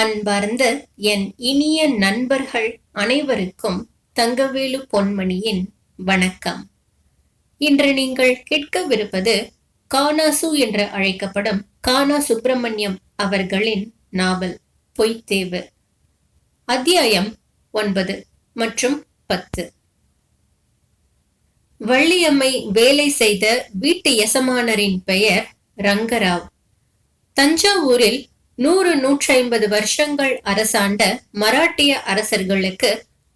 அன்பார்ந்த என் இனிய நண்பர்கள் அனைவருக்கும் தங்கவேலு பொன்மணியின் வணக்கம். இன்று நீங்கள் கேட்கவிருப்பது கானாசு என்று அழைக்கப்படும் கானா சுப்பிரமணியம் அவர்களின் நாவல் பொய்த்தேவு. அத்தியாயம் ஒன்பது மற்றும் பத்து. வள்ளியம்மை வேலை செய்த வீட்டு எசமானரின் பெயர் ரங்கராவ். தஞ்சாவூரில் நூறு நூற்றி ஐம்பது வருஷங்கள் அரசாண்ட மராட்டிய அரசர்களுக்கு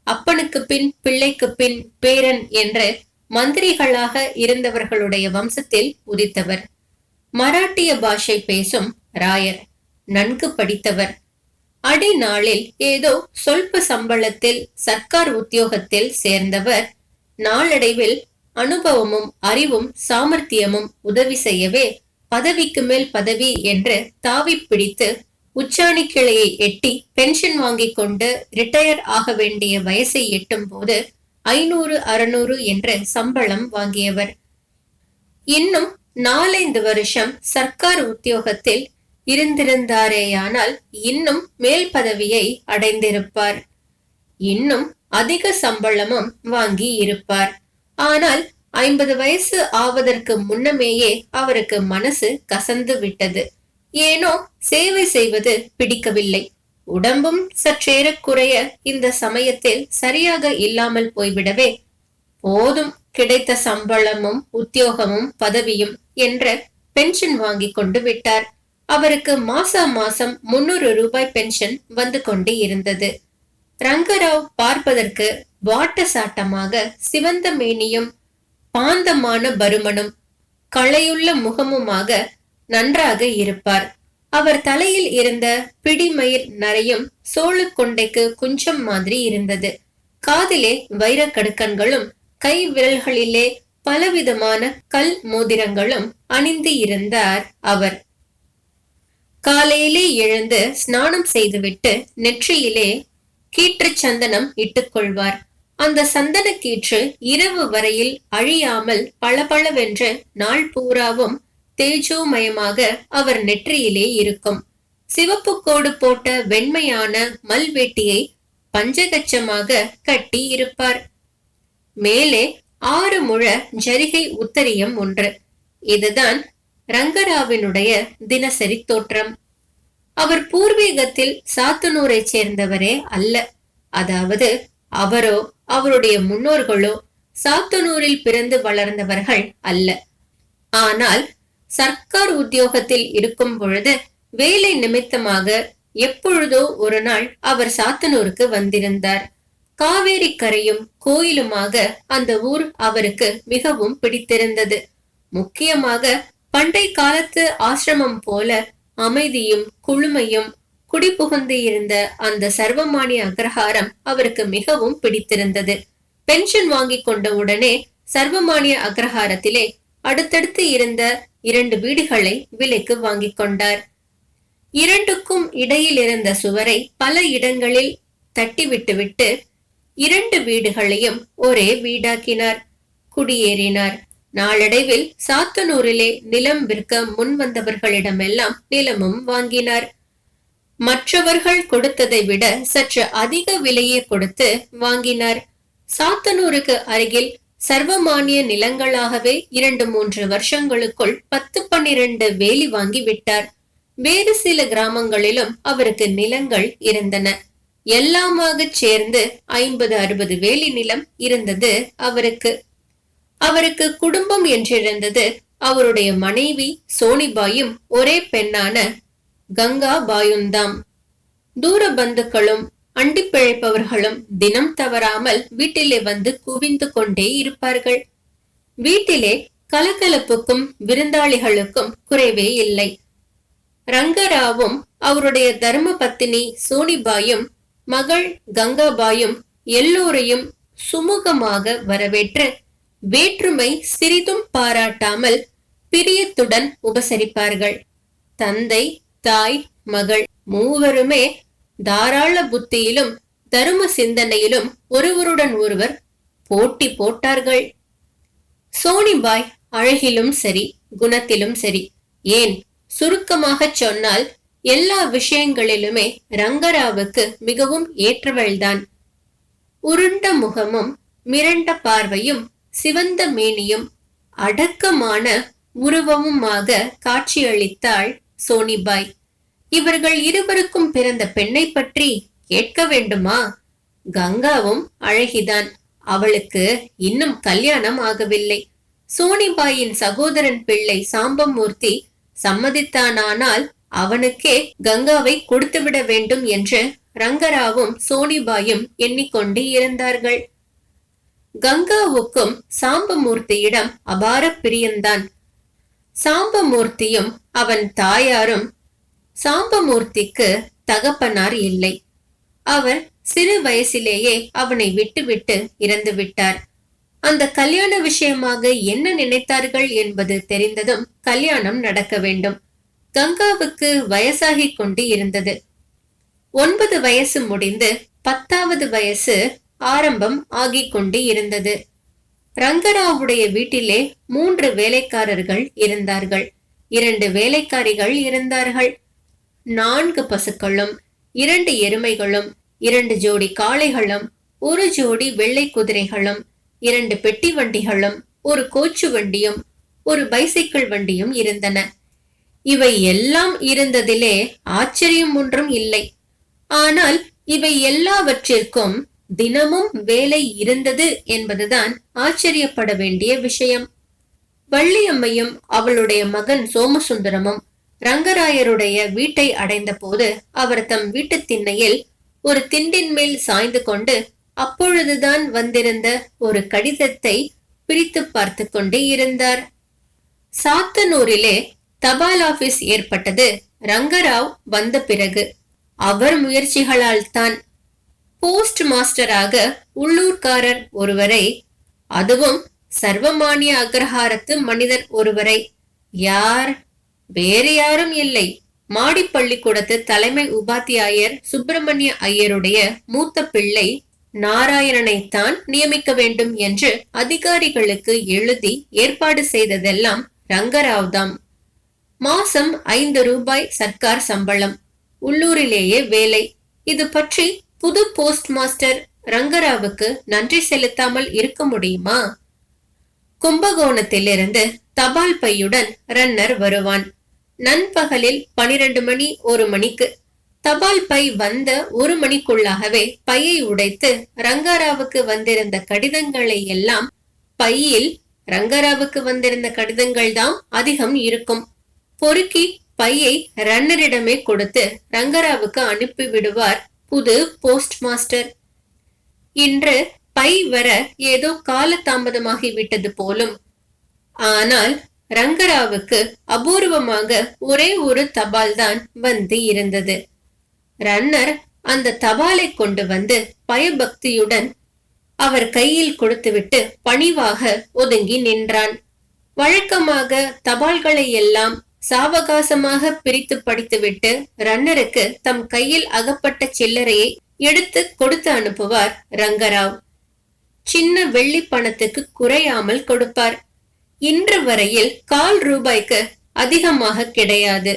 அப்பனுக்கு பின் பிள்ளைக்கு பின் பேரன் என்று மந்திரிகளாக இருந்தவர்களுடைய வம்சத்தில் உதித்தவர். மராட்டிய பாஷை பேசும் ராயர் நன்கு படித்தவர். அடி நாளில் ஏதோ சொல்ப சம்பளத்தில் சர்க்கார் உத்தியோகத்தில் சேர்ந்தவர். நாளடைவில் அனுபவமும் அறிவும் சாமர்த்தியமும் உதவி செய்யவே பதவிக்கு மேல் பதவி என்று தாவி பிடித்து உச்சாணி கிளையை எட்டி பென்ஷன் வாங்கி கொண்டு ரிட்டையர் ஆக வேண்டிய வயசை எட்டும் போது ஐநூறு அறுநூறு என்று சம்பளம் வாங்கியவர். இன்னும் நாலைந்து வருஷம் சர்க்கார் உத்தியோகத்தில் இருந்திருந்தாரேயானால் இன்னும் மேல் பதவியை அடைந்திருப்பார். இன்னும் அதிக சம்பளமும் வாங்கி இருப்பார் ஆனால் ஐம்பது வயசு ஆவதற்கு முன்னமேயே அவருக்கு மனசு கசந்து விட்டது. ஏனோ சேவை செய்வது பிடிக்கவில்லை. உடம்பும் சற்றேறக்குறைய இந்த சமயத்தில் சரியாக இல்லாமல் போய்விடவே போதும் கிடைத்த சம்பளமும் உத்தியோகமும் பதவியும் என்ற பென்ஷன் வாங்கி கொண்டு விட்டார். அவருக்கு மாசா மாசம் முன்னூறு ரூபாய் பென்ஷன் வந்து கொண்டு இருந்தது. ரங்கராவ் பார்ப்பதற்கு வாட்ட சாட்டமாக சிவந்த மேனியும் பாந்தமான பருமனும் களையுள்ள முகமுமாக நன்றாக இருப்பார். அவர் தலையில் இருந்த பிடிமயிர் நரையும் சோழு கொண்டைக்கு குஞ்சம் மாதிரி இருந்தது. காதிலே வைரக்கடுக்கன்களும் கை விரல்களிலே பலவிதமான கல் மோதிரங்களும் அணிந்து இருந்தார் அவர். காலையிலே எழுந்து ஸ்நானம் செய்துவிட்டு நெற்றியிலே கீற்று சந்தனம் இட்டுக்கொள்வார் அந்த சந்தன கீற்று இரவு வரையில் அழியாமல் பளபளவென்று நாள் பூராவும் தேஜோமயமாக அவர் நெற்றியிலே இருக்கும். சிவப்பு கோடு போட்ட வெண்மையான மல்வெட்டியை பஞ்சகச்சமாக கட்டி இருப்பார். மேலே ஆறு முழ ஜரிகை உத்தரியம் ஒன்று. இதுதான் ரங்கராவினுடைய தினசரி தோற்றம். அவர் பூர்வீகத்தில் சாத்தனூரை சேர்ந்தவரே அல்ல. அதாவது அவரோ அவருடைய முன்னோர்களோ சாத்தனூரில் பிறந்து வளர்ந்தவர்கள் அல்ல. ஆனால் சர்க்கார் உத்தியோகத்தில் இருக்கும் பொழுது வேலை நிமித்தமாக எப்பொழுதோ ஒரு நாள் அவர் சாத்தனூருக்கு வந்திருந்தார். காவேரி கரையும் கோயிலுமாக அந்த ஊர் அவருக்கு மிகவும் பிடித்திருந்தது. முக்கியமாக பண்டை காலத்து ஆசிரமம் போல அமைதியும் குழுமையும் குடிபுகுந்து இருந்த அந்த சர்வமானிய அக்ரஹாரம் அவருக்கு மிகவும் பிடித்திருந்தது. பென்ஷன் வாங்கி கொண்ட உடனே சர்வமானிய அக்ரஹாரத்திலே அடுத்தடுத்து இருந்த இரண்டு வீடுகளை விலைக்கு வாங்கிக் கொண்டார். இரண்டுக்கும் இடையில் இருந்த சுவரை பல இடங்களில் தட்டி விட்டுவிட்டு இரண்டு வீடுகளையும் ஒரே வீடாக்கினார். குடியேறினார். நாளடைவில் சாத்தனூரிலே நிலம் விற்க முன் வந்தவர்களிடமெல்லாம் நிலமும் வாங்கினார். மற்றவர்கள் கொடுத்ததை விட சற்று அதிக விலையை கொடுத்து வாங்கினார். சாத்தனூருக்கு அருகில் சர்வமானிய நிலங்களாகவே இரண்டு மூன்று வருஷங்களுக்குள் பத்து பன்னிரண்டு வேலி வாங்கி விட்டார். வேறு சில கிராமங்களிலும் அவருக்கு நிலங்கள் இருந்தன. எல்லாமாக சேர்ந்து ஐம்பது அறுபது வேலி நிலம் இருந்தது அவருக்கு. அவருக்கு குடும்பம் என்றிருந்தது அவருடைய மனைவி சோனிபாயும் ஒரே பெண்ணான கங்கா பாயுந்தாம். தூர பந்துக்களும் அண்டி பிழைப்பவர்களும் தினம் தவறாமல் வீட்டிலே வந்து குவிந்து கொண்டே இருப்பார்கள். வீட்டிலே கலகலப்புக்கும் விருந்தாளிகளுக்கும் குறைவே இல்லை. ரங்கராவும் அவருடைய தர்ம பத்தினி சோனிபாயும் மகள் கங்காபாயும் எல்லோரையும் சுமூகமாக வரவேற்று வேற்றுமை சிறிதும் பாராட்டாமல் பிரியத்துடன் உபசரிப்பார்கள். தந்தை தாய் மகள் மூவருமே தாராள புத்தியிலும் தரும சிந்தனையிலும் ஒருவருடன் ஒருவர் போட்டி போட்டார்கள். சோனிபாய் அழகிலும் சரி குணத்திலும் சரி. ஏன்? சுருக்கமாக சொன்னால் எல்லா விஷயங்களிலுமே ரங்கராவுக்கு மிகவும் ஏற்றவள்தான். உருண்ட முகமும் மிரண்ட பார்வையும் சிவந்த மேனியும் அடக்கமான உருவமுமாக காட்சியளித்தாள் சோனிபாய் இவர்கள் இருவருக்கும் பிறந்த பெண்ணை பற்றி கேட்க வேண்டுமா? கங்காவும் அழகிதான். அவளுக்கு இன்னும் கல்யாணம் ஆகவில்லை. சோனிபாயின் சகோதரன் பிள்ளை சாம்பமூர்த்தி சம்மதித்தானானால் அவனுக்கே கங்காவை கொடுத்துவிட வேண்டும் என்று ரங்கராவும் சோனிபாயும் எண்ணிக்கொண்டு இருந்தார்கள். கங்காவுக்கும் சாம்பமூர்த்தியிடம் அபார பிரியந்தான் சாம்பமூர்த்தியும் அவன் தாயாரும் சாம்பமூர்த்திக்கு தகப்பனார் இல்லை. அவர் சிறு வயசிலேயே அவனை விட்டுவிட்டு இறந்து விட்டார். அந்த கல்யாண விஷயமாக என்ன நினைத்தார்கள் என்பது தெரிந்ததும் கல்யாணம் நடக்க வேண்டும். கங்காவுக்கு வயசாகிக் கொண்டு இருந்தது. ஒன்பது வயசு முடிந்து பத்தாவது வயசு ஆரம்பம் ஆகிக் கொண்டு இருந்தது. ரங்கராவுடைய வீட்டிலே மூன்று வேலைக்காரர்கள் இருந்தார்கள். இரண்டு வேலைக்காரிகள் இருந்தார்கள். நான்கு பசுக்களும் இரண்டு எருமைகளும் இரண்டு ஜோடி காளைகளும் ஒரு ஜோடி வெள்ளை குதிரைகளும் இரண்டு பெட்டி வண்டிகளும் ஒரு கோச்சு வண்டியும் ஒரு பைசைக்கிள் வண்டியும் இருந்தன. இவை எல்லாம் இருந்ததிலே ஆச்சரியம் ஒன்றும் இல்லை. ஆனால் இவை எல்லாவற்றிற்கும் தினமும் வேலை இருந்தது என்பதுதான் ஆச்சரியப்பட வேண்டிய விஷயம். வள்ளியம்மையும் அவளுடைய மகன் சோமசுந்தரமும் ரங்கராயருடைய வீட்டை அடைந்த போது அவர் தம் வீட்டு திண்ணையில் ஒரு திண்டின் மேல் சாய்ந்து கொண்டு அப்பொழுதுதான் வந்திருந்த ஒரு கடிதத்தை பிரித்து பார்த்து கொண்டே இருந்தார். சாத்தனூரிலே தபால் ஆபீஸ் ஏற்பட்டது. ரங்கராவ் வந்த பிறகு. அவர் முயற்சிகளால் தான் போஸ்ட் மாஸ்டராக உள்ளூர்காரர் ஒருவரை அதுவும் சர்வமானிய அக்ரஹாரத்து மனிதர் ஒருவரை யார்? வேறு யாரும் இல்லை. மாடி பள்ளிக்கூடத்து தலைமை உபாத்தியாயர் சுப்பிரமணிய ஐயருடைய மூத்த பிள்ளை நாராயணனைத்தான் நியமிக்க வேண்டும் என்று அதிகாரிகளுக்கு எழுதி ஏற்பாடு செய்ததெல்லாம் ரங்கராவ்தாம். மாசம் ஐந்து ரூபாய் சர்க்கார் சம்பளம். உள்ளூரிலேயே வேலை. இது பற்றி புது போஸ்ட் மாஸ்டர் ரங்கராவுக்கு நன்றி செலுத்தாமல் இருக்க முடியுமா? கும்பகோணத்திலிருந்து தபால் பையுடன் ரன்னர் வருவான். நண்பகலில் பனிரெண்டு மணி ஒரு மணிக்கு. தபால் பை வந்த ஒரு மணிக்குள்ளாகவே பையை உடைத்து ரங்காராவுக்கு வந்திருந்த கடிதங்களை எல்லாம் பையில் ரங்கராவுக்கு வந்திருந்த கடிதங்கள் தான் அதிகம் இருக்கும். பொறுக்கி பையை ரன்னரிடமே கொடுத்து ரங்கராவுக்கு அனுப்பி விடுவார் புது போஸ்ட் மாஸ்டர் இன்று பை வர ஏதோ கால தாமதமாகி விட்டது போலும். ஆனால் ரங்கராவுக்கு அபூர்வமாக ஒரே ஒரு தபால் தான் வந்து இருந்தது. ரன்னர் அந்த தபாலை கொண்டு வந்து பயபக்தியுடன் அவர் கையில் கொடுத்துவிட்டு பணிவாக ஒதுங்கி நின்றான். வழக்கமாக தபால்களை எல்லாம் சாவகாசமாக பிரித்து படித்துவிட்டு ரன்னருக்கு தம் கையில் அகப்பட்ட சில்லறையை எடுத்து கொடுத்து அனுப்புவார் ரங்கராவ். சின்ன வெள்ளி பணத்துக்கு குறையாமல் கொடுப்பார். இன்று வரையில் கால் ரூபாய்க்கு அதிகமாக கிடையாது.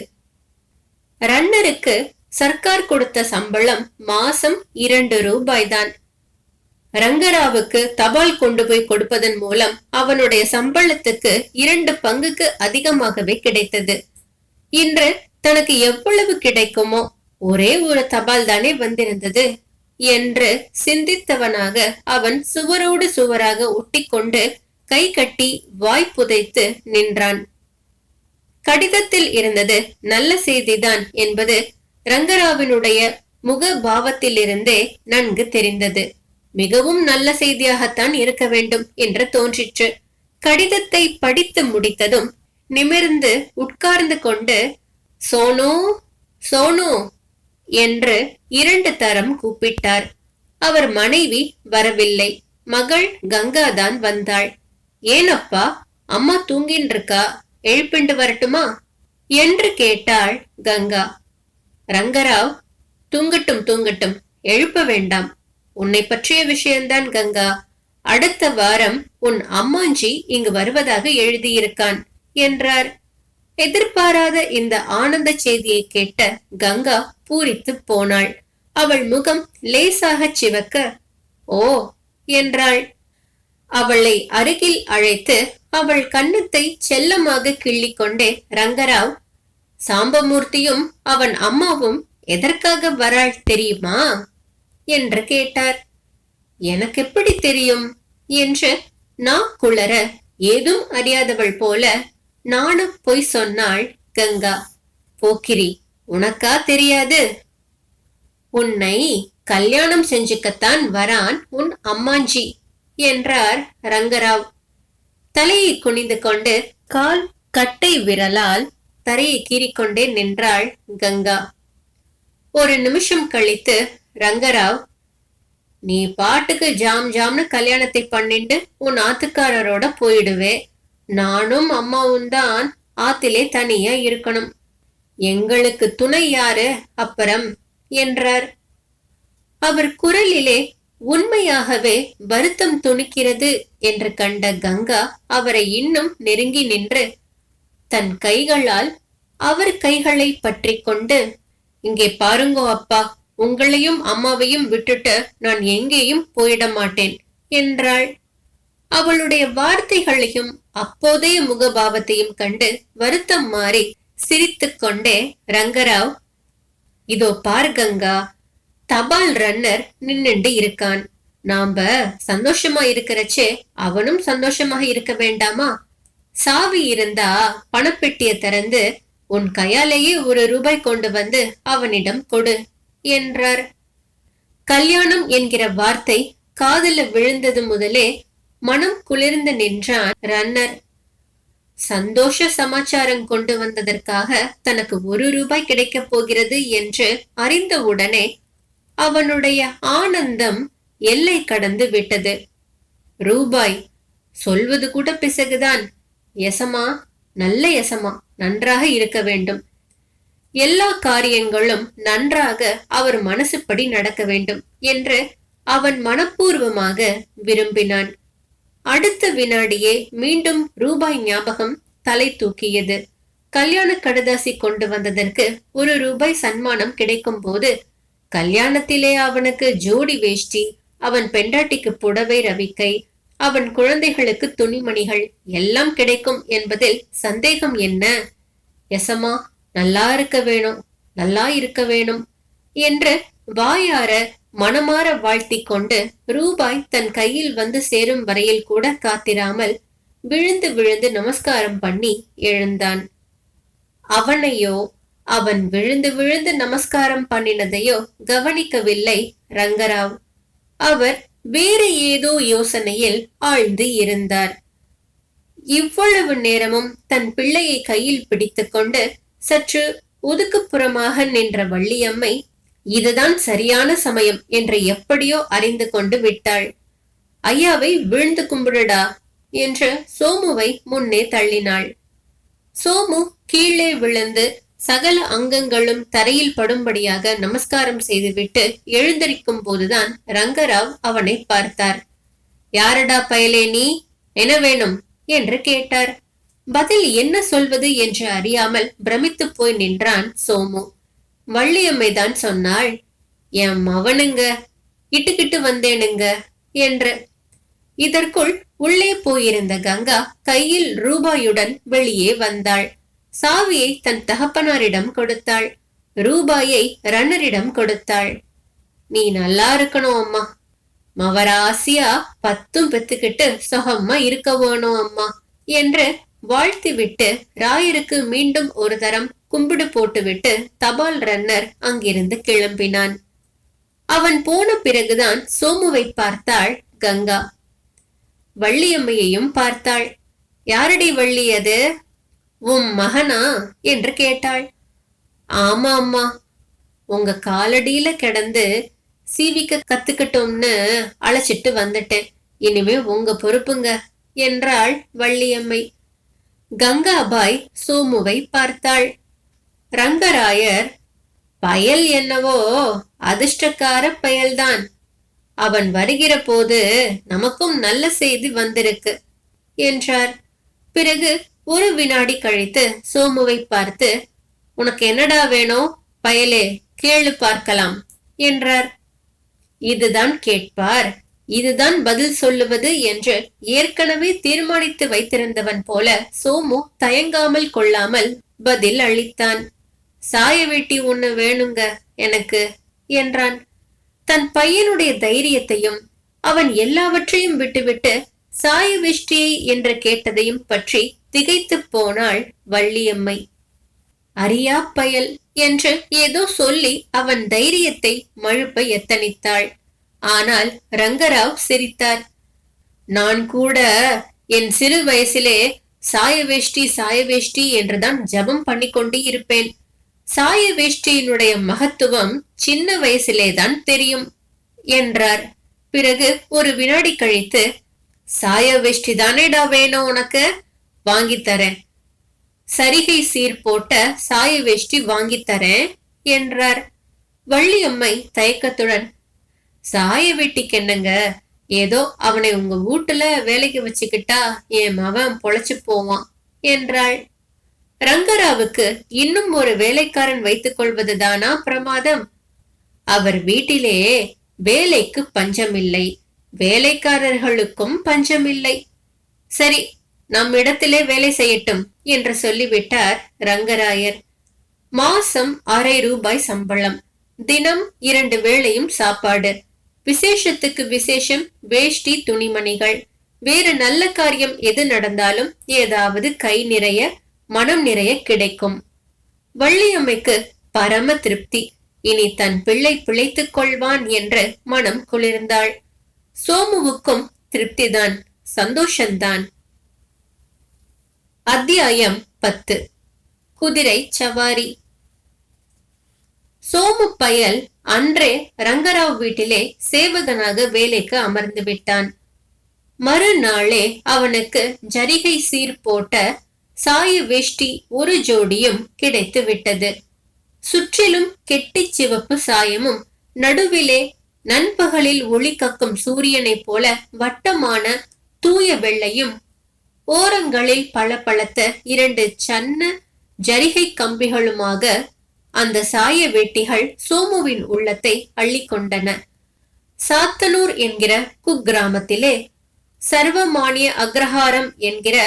ரன்னருக்கு சர்க்கார் கொடுத்த சம்பளம் மாசம் இரண்டு ரூபாய் தான் ரங்கராவுக்கு தபால் கொண்டு போய் கொடுப்பதன் மூலம் அவனுடைய சம்பளத்துக்கு இரண்டு பங்குக்கு அதிகமாகவே கிடைத்தது. இன்று தனக்கு எவ்வளவு கிடைக்குமோ ஒரே ஒரு தபால் தானே வந்திருந்தது என்று சிந்தித்தவனாக அவன் சுவரோடு சுவராக ஒட்டிக்கொண்டு கை கட்டி வாய் புதைத்து நின்றான். கடிதத்தில் இருந்தது நல்ல செய்திதான் என்பது ரங்கராவினுடைய முக பாவத்திலிருந்தே நன்கு தெரிந்தது. மிகவும் நல்ல செய்தியாகத்தான் இருக்க வேண்டும் என்று தோன்றிற்று. கடிதத்தை படித்து முடித்ததும் நிமிர்ந்து உட்கார்ந்து கொண்டு சோனு சோனு என்று இரண்டு தரம் கூப்பிட்டார். அவர் மனைவி வரவில்லை. மகள் கங்கா தான் வந்தாள். ஏனப்பா அம்மா தூங்கின் இருக்கா எழுப்பிண்டு வரட்டுமா? என்று கேட்டாள் கங்கா. ரங்கராவ் தூங்கட்டும் தூங்கட்டும். எழுப்ப வேண்டாம். உன்னை பற்றிய விஷயம்தான் கங்கா. அடுத்த வாரம் உன் அம்மாஞ்சி இங்கு வருவதாக எழுதியிருக்கான் என்றார். எதிர்பாராத இந்த ஆனந்த செய்தியை கேட்ட கங்கா பூரித்து போனாள். அவள் முகம் லேசாக சிவக்க ஓ என்றாள். அவளை அருகில் அழைத்து அவள் கன்னத்தை செல்லமாக கிள்ளிக்கொண்டே ரங்கராவ் சாம்பமூர்த்தியும் அவன் அம்மாவும் எதற்காக வராள் தெரியுமா? என்று கேட்டார். எனக்கு எப்படி தெரியும்? என்று நான் குளற ஏதும் அறியாதவள் போல நானும் பொய் சொன்னாள் கங்கா. போக்கிரி உனக்கா தெரியாது? உன்னை கல்யாணம் செஞ்சுக்கத்தான் வரான் உன் அம்மாஞ்சி என்றார் ரங்கராவ். தலையை குனிந்து கொண்டு கால் கட்டை விரலால் தரையை கீறிக்கொண்டே நின்றாள் கங்கா. ஒரு நிமிஷம் கழித்து ரங்கராவ் நீ பாட்டுக்கு ஜாம் ஜாம்னு கல்யாணத்தை பண்ணிட்டு உன் ஆத்துக்காரரோட போயிடுவே. நானும் அம்மாவும் தான் ஆத்திலே தனியா இருக்கணும். எங்களுக்கு துணை யாரு? அப்புறம் என்றார். அவர் குரலிலே உண்மையாகவே வருத்தம் துணிக்கிறது என்று கண்ட கங்கா அவரை இன்னும் நெருங்கி நின்று தன் கைகளால் அவர் கைகளை பற்றி கொண்டு இங்கே பாருங்கோ அப்பா உங்களையும் அம்மாவையும் விட்டுட்டு நான் எங்கேயும் போயிட மாட்டேன் என்றாள். அவளுடைய வார்த்தைகளையும் அப்போதைய முகபாவத்தையும் கண்டு வருத்தம் மாறி சிரித்துக் கொண்டே ரங்கராவ் இதோ பார் கங்கா தபால் ரன்னர் நின்னுண்டு இருக்கான். நாம சந்தோஷமா இருக்கிறச்சே அவனும் சந்தோஷமாக இருக்க வேண்டாமா? சாவி இருந்தா பணப்பெட்டியை திறந்து உன் கையாலேயே ஒரு ரூபாய் கொண்டு வந்து அவனிடம் கொடு என்றார். கல்யாணம் என்கிற வார்த்தை காதல விழுந்தது முதலே மனம் குளிர்ந்து நின்றான் ரன்னர். சந்தோஷ சமாச்சாரம் கொண்டு வந்ததற்காக தனக்கு ஒரு ரூபாய் கிடைக்கப் போகிறது என்று அறிந்தவுடனே அவனுடைய ஆனந்தம் எல்லை கடந்து விட்டது. ரூபாய் சொல்வது கூட பிசகுதான். எசமா நல்ல எசமா நன்றாக இருக்க வேண்டும். எல்லா காரியங்களும் நன்றாக அவர் மனசுப்படி நடக்க வேண்டும் என்று அவன் மனப்பூர்வமாக விரும்பினான். அடுத்த வினாடியே மீண்டும் ரூபாய் ஞாபகம் தலை தூக்கியது. கல்யாண கடுதாசி கொண்டு வந்ததற்கு ஒரு ரூபாய் சன்மானம் கிடைக்கும் போது கல்யாணத்திலே அவனுக்கு ஜோடி வேஷ்டி அவன் பெண்டாட்டிக்கு புடவை ரவிக்கை அவன் குழந்தைகளுக்கு துணிமணிகள் எல்லாம் கிடைக்கும் என்பதில் சந்தேகம் என்ன? எசமா நல்லா இருக்க வேணும் நல்லா இருக்க வேணும் என்று வாயார மனமாற வாழ்த்திக் கொண்டு ரூபாய் தன் கையில் வந்து சேரும் வரையில் கூட காத்திராமல் விழுந்து விழுந்து நமஸ்காரம் பண்ணி எழுந்தான். அவனையோ அவன் விழுந்து விழுந்து நமஸ்காரம் பண்ணினதையோ கவனிக்கவில்லை ரங்கராவ். அவர் வேறு ஏதோ யோசனையில் ஆழ்ந்து இருந்தார். இவ்வளவு நேரமும் தன் பிள்ளையை கையில் பிடித்துக்கொண்டு சற்று ஒதுக்குப்புறமாக நின்ற வள்ளியம்மை இதுதான் சரியான சமயம் என்று எப்படியோ அறிந்து கொண்டு விட்டாள். ஐயாவை விழுந்து கும்பிடுடா என்று சோமுவை முன்னே தள்ளினாள். சோமு கீழே விழுந்து சகல அங்கங்களும் தரையில் படும்படியாக நமஸ்காரம் செய்துவிட்டு எழுந்தரிக்கும் போதுதான் ரங்கராவ் அவனை பார்த்தார். யாரடா பயலே நீ? என்ன வேணும்? என்று கேட்டார். பதில் என்ன சொல்வது என்று அறியாமல் பிரமித்து போய் நின்றான் சோமு. வள்ளியம்மைதான் சொன்னாள் என் மவனுங்க இட்டுக்கிட்டு வந்தேனுங்க என்று. இதற்குள் உள்ளே போயிருந்த கங்கா கையில் ரூபாயுடன் வெளியே வந்தாள். சாவியை தன் தகப்பனாரிடம் கொடுத்தாள். ரூபாயை ரன்னரிடம் கொடுத்தாள். நீ நல்லா இருக்கணும் அம்மா. மவராசியா பத்தும் பெத்துக்கிட்டு சுகமா இருக்க வேணும் அம்மா என்று வாழ்த்திவிட்டு ராயருக்கு மீண்டும் ஒரு தரம் கும்பிடு போட்டுவிட்டு தபால் ரன்னர் அங்கிருந்து கிளம்பினான். அவன் போன பிறகுதான் சோமுவை பார்த்தாள் கங்கா. வள்ளியம்மையையும் பார்த்தாள். யாரடி வள்ளி அது? உம் மகனா? என்று கேட்டாள். ஆமா அம்மா. உங்க காலடியில கிடந்து சீவிக்க கத்துக்கிட்டோம்னு அழைச்சிட்டு வந்துட்டேன். இனிமே உங்க பொறுப்புங்க என்றாள் வள்ளியம்மை. கங்காபாய் சோமுவை பார்த்தாள். ரங்கராயர் பயல் என்னவோ அதிர்ஷ்டக்கார பயல்தான். அவன் வருகிற போது நமக்கும் நல்ல செய்தி வந்திருக்கு என்றார். பிறகு ஒரு வினாடி கழித்து சோமுவை பார்த்து உனக்கு என்னடா வேணும்? பயலே கேளு பார்க்கலாம் என்றார். இதுதான் கேட்பார். இதுதான் பதில் சொல்லுவது என்று ஏற்கனவே தீர்மானித்து வைத்திருந்தவன் போல சோமு தயங்காமல் கொள்ளாமல் பதில் அளித்தான். சாய வெட்டி ஒண்ணு வேணுங்க எனக்கு என்றான். தன் பையனுடைய தைரியத்தையும் அவன் எல்லாவற்றையும் விட்டுவிட்டு சாய வெஷ்டியை என்று கேட்டதையும் பற்றி திகைத்து போனாள் வள்ளியம்மை. அரியா பயல் என்று ஏதோ சொல்லி அவன் தைரியத்தை மழுப்ப எத்தனித்தாள். ஆனால் ரங்கராவ் சிரித்தார். நான் கூட என் சிறு வயசிலே சாய வேஷ்டி சாய வேஷ்டி என்றுதான் ஜபம் பண்ணிக்கொண்டே இருப்பேன். சாய வேஷ்டியினுடைய மகத்துவம் சின்ன வயசிலேதான் தெரியும் என்றார். பிறகு ஒரு வினாடி கழித்து சாய வேஷ்டி தானேடா வேணும் உனக்கு? வாங்கித் தரேன். சரிகை சீர் போட்ட சாய வேஷ்டி வாங்கித்தரேன் என்றார். வள்ளியம்மை தயக்கத்துடன் சாய வெட்டிக்கென்னங்க ஏதோ அவனை உங்க வீட்டுல வேலைக்கு வச்சுக்கிட்டா என் மவன் பொழைச்சு போவான் என்றாள். ரங்கராவுக்கு இன்னும் ஒரு வேலைக்காரன் வைத்துக் கொள்வதுதானா பிரமாதம்? அவர் வீட்டிலே வேலைக்கு பஞ்சமில்லை. வேலைக்காரர்களுக்கும் பஞ்சமில்லை. சரி நம் இடத்திலே வேலை செய்யட்டும் என்று சொல்லிவிட்டார் ரங்கராயர். மாசம் அரை ரூபாய் சம்பளம். தினம் இரண்டு வேளையும் சாப்பாடு. விசேஷத்துக்கு விசேஷம் வேஷ்டி துணிமணிகள். வேறு நல்ல காரியம் எது நடந்தாலும் ஏதாவது கை நிறைய மனம் நிறைய கிடைக்கும். வள்ளியம்மைக்கு பரம திருப்தி. இனி தன் பிள்ளை பிழைத்துக் கொள்வான் என்று மனம் குளிர்ந்தாள். சோமுவுக்கும் திருப்திதான் சந்தோஷந்தான். அத்தியாயம் பத்து. குதிரை சவாரி. சோமு பயல் அன்றே ரங்கராவ் வீட்டிலே சேவகனாக வேலைக்கு அமர்ந்து விட்டான். மறுநாளே அவனுக்கு ஜரிகை சீர் போட்ட சாய வேஷ்டி ஒரு ஜோடியும் கிடைத்து விட்டது. சுற்றிலும் கெட்டிச் சிவப்பு சாயமும் நடுவிலே நண்பகலில் ஒளி கக்கும் சூரியனைப் போல வட்டமான தூய வெள்ளையும் ஓரங்களில் பளபளத்த இரண்டு சன்ன ஜரிகை கம்பிகளுமாக அந்த சாய வேட்டிகள் சோமுவின் உள்ளத்தை அள்ளிக்கொண்டன. சாத்தனூர் என்கிற குக்கிராமத்திலே சர்வமானிய அக்ரஹாரம் என்கிற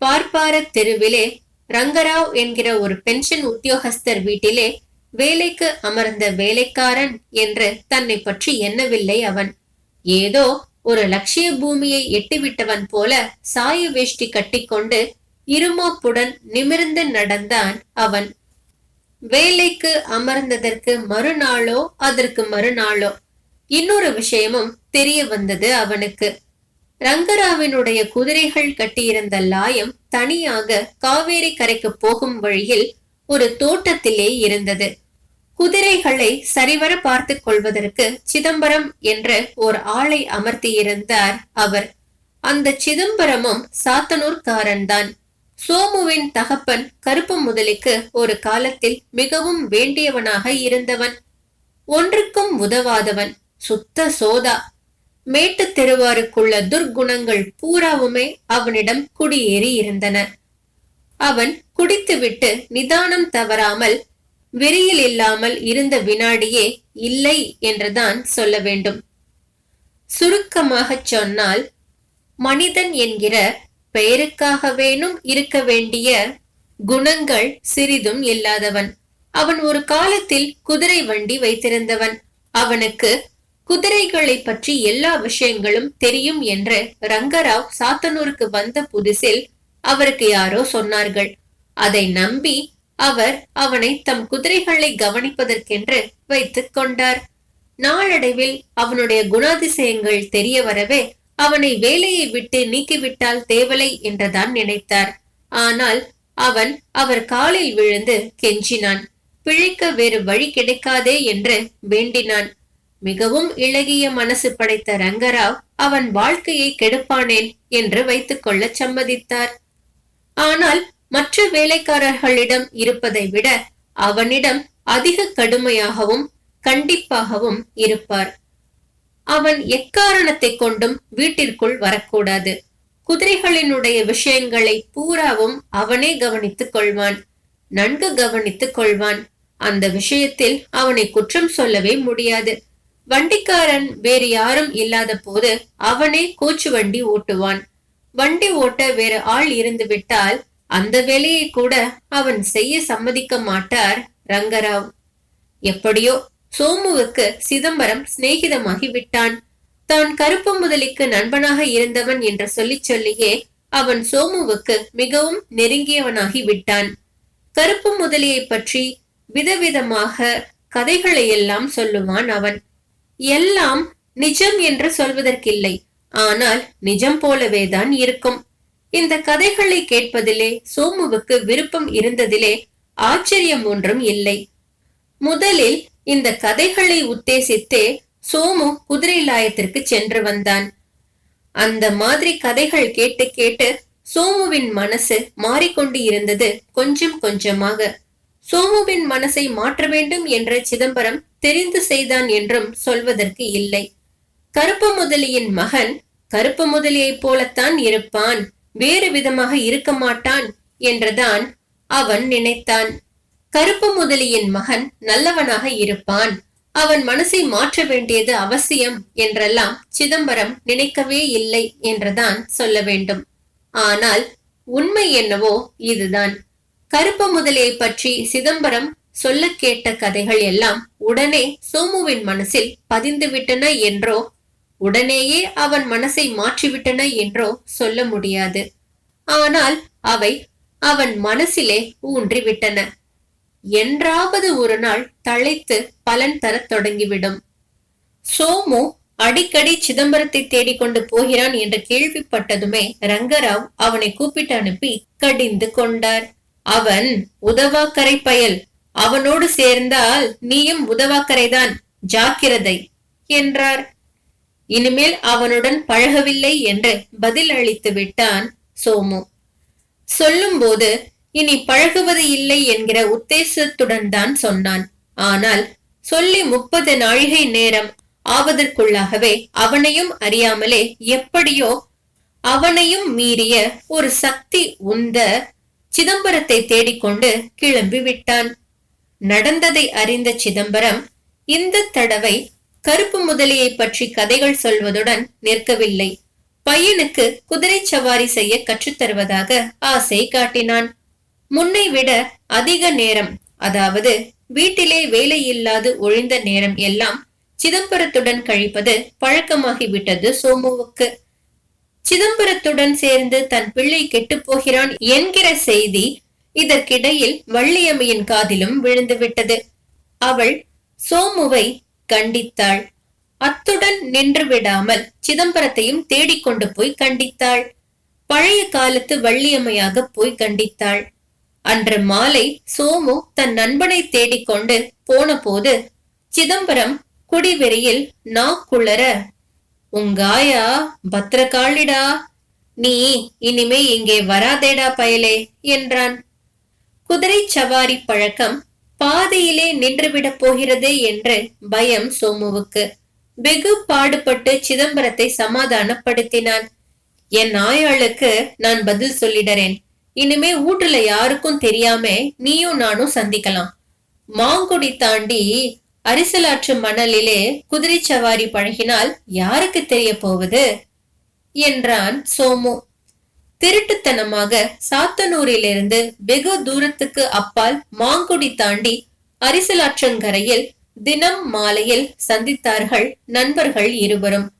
பார்ப்பார தெருவிலே ரங்கராவ் என்கிற ஒரு பென்ஷன் உத்தியோகஸ்தர் வீட்டிலே வேலைக்கு அமர்ந்த வேலைக்காரன் என்று தன்னை பற்றி எண்ணவில்லை அவன். ஏதோ ஒரு லட்சிய பூமியை எட்டிவிட்டவன் போல சாய வேஷ்டி கட்டிக்கொண்டு இருமாப்புடன் நிமிர்ந்து நடந்தான் அவன். வேலைக்கு அமர்ந்ததற்கு மறுநாளோ அதற்கு மறுநாளோ. இன்னொரு விஷயமும் தெரிய வந்தது அவனுக்கு. ரங்கராவினுடைய குதிரைகள் கட்டியிருந்த லாயம் தனியாக காவேரி கரைக்கு போகும் வழியில் ஒரு தோட்டத்திலே இருந்தது. குதிரைகளை சரிவர பார்த்து கொள்வதற்கு சிதம்பரம் என்ற ஒரு ஆளை அமர்த்தியிருந்தார் அவர். அந்த சிதம்பரமும் சாத்தனூர்காரன்தான். சோமுவின் தகப்பன் கருப்பு முதலிக்கு ஒரு காலத்தில் மிகவும் வேண்டியவனாக இருந்தவன். ஒன்றுக்கும் உதவாதவன். சுத்த சோதா. மேட்டு தெருவாருக்குள்ள துர்க்குணங்கள் பூராவுமே அவனிடம் குடியேறி இருந்தன. அவன் குடித்துவிட்டு நிதானம் தவறாமல் வெறியில் இல்லாமல் இருந்த வினாடியே இல்லை என்றுதான் சொல்ல வேண்டும். சுருக்கமாகச் சொன்னால் மனிதன் என்கிற பெயருக்காகவேனும் இருக்க வேண்டிய குணங்கள் சிறிதும் இல்லாதவன். அவன் ஒரு காலத்தில் குதிரை வண்டி வைத்திருந்தவன். அவனுக்கு குதிரைகளை பற்றி எல்லா விஷயங்களும் தெரியும் என்று ரங்கராவ் சாத்தனூருக்கு வந்த புதுசில் அவருக்கு யாரோ சொன்னார்கள். அதை நம்பி அவர் அவனை தம் குதிரைகளை கவனிப்பதற்கென்று வைத்துக் கொண்டார். நாளடைவில் அவனுடைய குணாதிசயங்கள் தெரிய வரவே அவனை வேலையை விட்டு நீக்கிவிட்டால் தேவலை என்றுதான் நினைத்தார். ஆனால் அவன் அவர் காலில் விழுந்து கெஞ்சினான். பிழைக்க வேறு வழி கிடைக்காதே என்று வேண்டினான். மிகவும் இளகிய மனசு படைத்த ரங்கராவ் அவன் வாழ்க்கையை கெடுப்பானேன் என்று வைத்துக் கொள்ள சம்மதித்தார். ஆனால் மற்ற வேலைக்காரர்களிடம் இருப்பதை விட அவனிடம் அதிக கடுமையாகவும் கண்டிப்பாகவும் இருப்பார். அவன் எக்காரணத்தை கொண்டும் வீட்டிற்குள் வரக்கூடாது. குதிரைகளினுடைய விஷயங்களை பூராவும் அவனே கவனித்துக் கொள்வான். நன்கு கவனித்துக் கொள்வான். அந்த விஷயத்தில் அவனை குற்றம் சொல்லவே முடியாது. வண்டிக்காரன் வேறு யாரும் இல்லாத போது அவனே கோச்சு வண்டி ஓட்டுவான். வண்டி ஓட்ட வேறு ஆள் இருந்து விட்டால் அந்த வேலையை கூட அவன் செய்ய சம்மதிக்க மாட்டார் ரங்கராவ். எப்படியோ சோமுவுக்கு சிதம்பரம் சிநேகிதமாகி விட்டான். தான் கருப்பு முதலிக்கு நண்பனாக இருந்தவன் என்று சொல்லிச் சொல்லியே அவன் சோமுவுக்கு மிகவும் நெருங்கியவனாகி விட்டான். கருப்பு முதலியை பற்றி விதவிதமாக கதைகளை எல்லாம் சொல்லுவான் அவன். எல்லாம் நிஜம் என்று சொல்வதற்கில்லை. ஆனால் நிஜம் போலவேதான் இருக்கும். இந்த கதைகளை கேட்பதிலே சோமுவுக்கு விருப்பம் இருந்ததிலே ஆச்சரியம் ஒன்றும் இல்லை. முதலில் இந்த கதைகளை உத்தேசித்தே சோமு குதிரை லாயத்திற்கு சென்று வந்தான். அந்த மாதிரி கதைகள் கேட்டு கேட்டு சோமுவின் மனசு மாறிக்கொண்டு இருந்தது கொஞ்சம் கொஞ்சமாக. சோமுவின் மனசை மாற்ற வேண்டும் என்ற சிதம்பரம் தெரிந்து செய்தான் என்றும் சொல்வதற்கு இல்லை. கருப்பு முதலியின் மகன் கருப்பு முதலியைப் போலத்தான் இருப்பான் வேறு விதமாக இருக்க மாட்டான் என்றுதான் அவன் நினைத்தான். கருப்பு முதலியின் மகன் நல்லவனாக இருப்பான். அவன் மனசை மாற்ற வேண்டியது அவசியம் என்றெல்லாம் சிதம்பரம் நினைக்கவே இல்லை என்றுதான் சொல்ல வேண்டும். ஆனால் உண்மை என்னவோ இதுதான். கருப்பு முதலியை பற்றி சிதம்பரம் சொல்ல கேட்ட கதைகள் எல்லாம் உடனே சோமுவின் மனசில் பதிந்துவிட்டன என்றோ உடனேயே அவன் மனசை மாற்றிவிட்டன என்றோ சொல்ல முடியாது. ஆனால் அவை அவன் மனசிலே ஊன்றிவிட்டன. என்றாவது ஒரு நாள் தழைத்து பலன் தரத் தொடங்கிவிடும். சோமு அடிக்கடி சிதம்பரத்தை தேடிக்கொண்டு போகிறான் என்று கேள்விப்பட்டதுமே ரங்கராவ் அவனை கூப்பிட்டு அனுப்பி கடிந்து கொண்டார். அவன் உதவாக்கரை பயல் அவனோடு சேர்ந்தால் நீயும் உதவாக்கரைதான் ஜாக்கிரதை என்றார். இனிமேல் அவனுடன் பழகவில்லை என்று பதில் அளித்து விட்டான் சோமு. சொல்லும்போது இனி பழகுவது இல்லை என்கிற உத்தேசத்துடன் தான் சொன்னான். ஆனால் சொல்லி முப்பது நாழிகை நேரம் ஆவதற்குள்ளாகவே அவனையும் அறியாமலே எப்படியோ அவனையும் மீறிய ஒரு சக்தி உந்த சிதம்பரத்தை தேடிக்கொண்டு கிளம்பி விட்டான். நடந்ததை அறிந்த சிதம்பரம் இந்த தடவை கருப்பு முதலியை பற்றி கதைகள் சொல்வதுடன் நிற்கவில்லை. பையனுக்கு குதிரை சவாரி செய்ய கற்றுத்தருவதாக ஆசை காட்டினான். முன்னை விட அதிக நேரம் அதாவது வீட்டிலே வேலை இல்லாது ஒழிந்த நேரம் எல்லாம் சிதம்பரத்துடன் கழிப்பது பழக்கமாகிவிட்டது சோமுவுக்கு. சிதம்பரத்துடன் சேர்ந்து தன் பிள்ளை கெட்டு போகிறான் என்கிற செய்தி இதற்கிடையில் வள்ளியம்மையின் காதிலும் விழுந்துவிட்டது. அவள் சோமுவை கண்டித்தாள். அத்துடன் நின்று விடாமல் சிதம்பரத்தையும் தேடிக்கொண்டு போய் கண்டித்தாள். பழைய காலத்து வள்ளியம்மையாக போய் கண்டித்தாள். அன்று மாலை சோமு தன் நண்பனை தேடிக்கொண்டு போன போது சிதம்பரம் குடிவெறியில் நாக்குளர உங்காயா பத்திரகாளிடா. நீ இனிமே இங்கே வராதேடா பயலே என்றான். குதிரை சவாரி பழக்கம் பாதையிலே நின்றுவிடப் போகிறதே என்று பயம் சோமுவுக்கு. வெகு பாடுபட்டு சிதம்பரத்தை சமாதானப்படுத்தினான். என் நாயாளுக்கு நான் பதில் சொல்லிடறேன். இனிமே ஊட்டுல யாருக்கும் தெரியாம நீயும் நானும் சந்திக்கலாம். மாங்குடி தாண்டி அரிசலாற்று மணலிலே குதிரை சவாரி பழகினால் யாருக்கு தெரிய போவது? என்றான் சோமு. திருட்டுத்தனமாக சாத்தனூரிலிருந்து வெகு தூரத்துக்கு அப்பால் மாங்குடி தாண்டி அரிசலாற்றங்கரையில் தினம் மாலையில் சந்தித்தார்கள் நண்பர்கள் இருவரும்.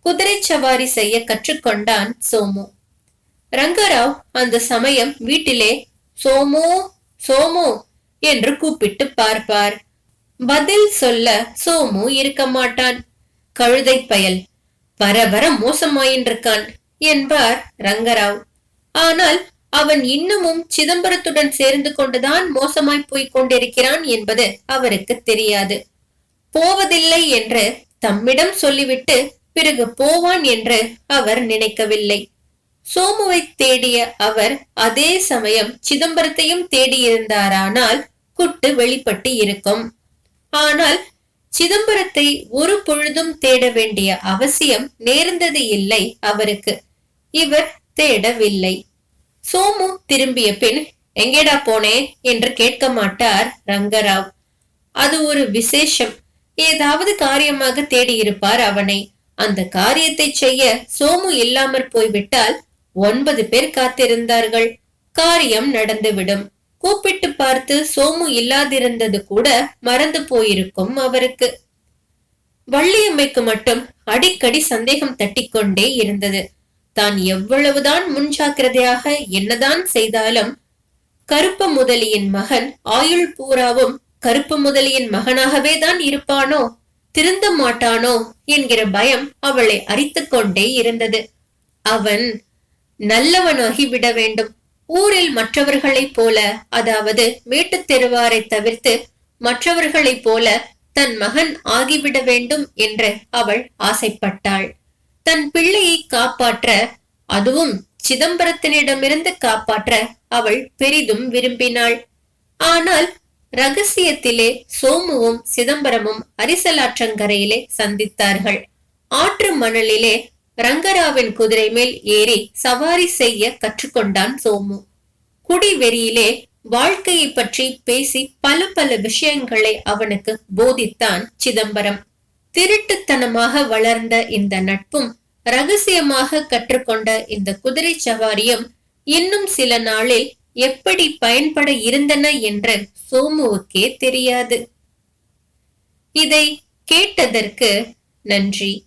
குதிரை சவாரி செய்ய கற்றுக்கொண்டான் சோமு. ரங்கராவ் அந்த சமயம் வீட்டிலே சோமு சோமு என்று கூப்பிட்டு பார்ப்பார். பதில் சொல்ல சோமு இருக்க மாட்டான். கழுதை பயல் வர வர மோசமாயின்றிருக்கான் என்பார் ரங்கராவ். ஆனால் அவன் இன்னமும் சிதம்பரத்துடன் சேர்ந்து கொண்டுதான் மோசமாய் போய்க் கொண்டிருக்கிறான் என்பது அவருக்கு தெரியாது. போவதில்லை என்று தம்மிடம் சொல்லிவிட்டு பிறகு போவான் என்று அவர் நினைக்கவில்லை. சோமுவை தேடிய அவர் அதே சமயம் சிதம்பரத்தையும் தேடியிருந்தாரானால் குட்டு வெளிப்பட்டு இருக்கும். ஆனால் சிதம்பரத்தை ஒரு பொழுதும் தேட வேண்டிய அவசியம் நேர்ந்தது இல்லை அவருக்கு. இவர் தேடவில்லை. சோமு திரும்பிய பின் எங்கேடா போனேன் என்று கேட்க மாட்டார் ரங்கராவ். அது ஒரு விசேஷம். ஏதாவது காரியமாக தேடியிருப்பார் அவனை. அந்த காரியத்தை செய்ய சோமு இல்லாமற் போய்விட்டால் ஒன்பது பேர் காத்திருந்தார்கள். காரியம் நடந்துவிடும். கூப்பிட்டு பார்த்து சோமு இல்லாதிருந்தது கூட மறந்து போயிருக்கும் அவருக்கு. வள்ளியம்மைக்கு மட்டும் அடிக்கடி சந்தேகம் தட்டிக்கொண்டே இருந்தது. தான் எவ்வளவுதான் முன்ஜாக்கிரதையாக என்னதான் செய்தாலும் கருப்ப முதலியின் மகன் ஆயுள் பூராவும் கருப்பு முதலியின் மகனாகவே தான் இருப்பானோ திருந்த மாட்டானோ என்கிற பயம் அவளை அரித்துக் கொண்டே இருந்தது. அவன் நல்லவனாகி விட வேண்டும். ஊரில் மற்றவர்களைப் போல அதாவது மேட்டுத் தெருவாரை தவிர்த்து மற்றவர்களைப் போல தன் மகன் ஆகிவிட வேண்டும் என்று அவள் ஆசைப்பட்டாள். தன் பிள்ளையை காப்பாற்ற அதுவும் சிதம்பரத்தினிடமிருந்து காப்பாற்ற அவள் பெரிதும் விரும்பினாள். ஆனால் ரகசியத்திலே சோமுவும் சிதம்பரமும் அரிசலாற்றங்கரையிலே சந்தித்தார்கள். ஆற்று மணலிலே ரங்கராவின் குதிரை மேல் ஏறி சவாரி செய்ய கற்றுக்கொண்டான் சோமு. குடி வெறியிலே வாழ்க்கையை பற்றி பேசி பல பல விஷயங்களை அவனுக்கு போதித்தான் சிதம்பரம். திருட்டுத்தனமாக வளர்ந்த இந்த நட்பும் ரகசியமாக கற்றுக்கொண்ட இந்த குதிரை சவாரியும் இன்னும் சில நாளில் எப்படி பயன்பட இருந்தன என்று சோமுவுக்கே தெரியாது. இதை கேட்டதற்கு நன்றி.